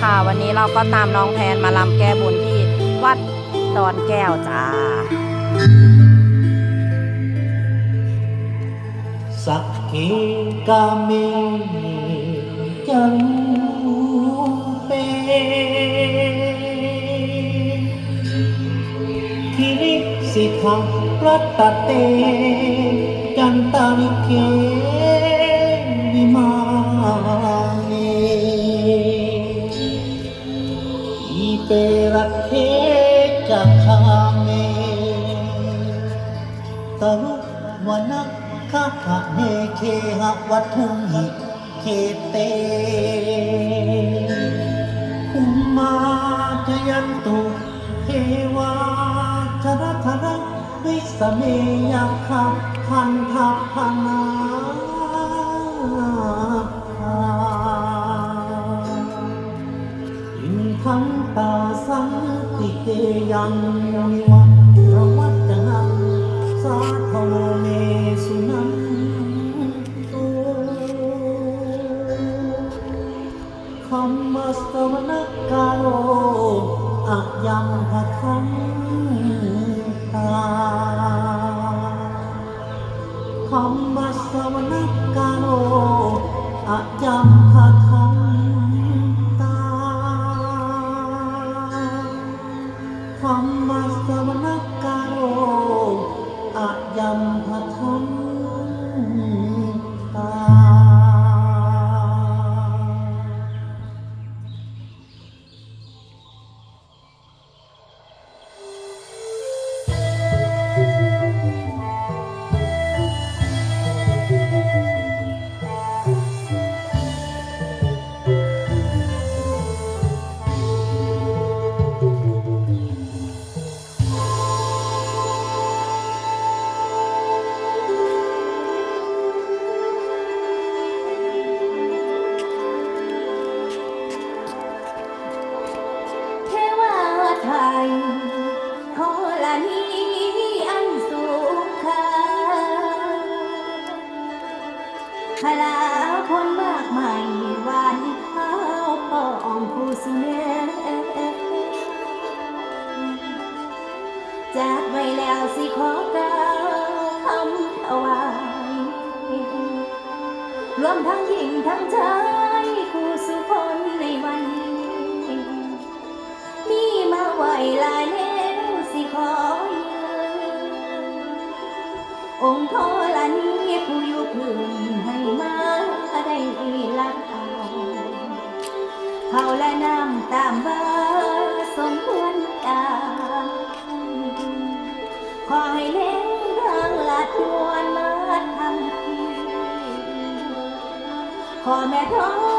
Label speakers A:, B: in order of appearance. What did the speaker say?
A: ค่ะ วันนี้เราก็ตามน้องแพนมาลำแก้บนที่วัดดอนแก้วจ้า
B: สักเกกาเมจังเปคิริสิทารัตตเตจันตาริเก ตเทจักขาเมตรุวนักขะขะเนเคหะวัทุงหิเคเตภูมมาจยันตุเทวาชนะธนะวิสเมยาคาพันธพนา ยังนิวังระวัจนังสาธโวเมสุนันตุคำมัสวรกาโลอะยังพะทังตาคำมัสวรกาโลอะยังพะทัง ธรรมสวรการโรอะยัมพะทัม
C: พลาคนมากมายวันข้าป้องผู้สิเนจากไวแล้วสิขอกล่าวคำถวายรวมทั้งหญิงทั้ง ว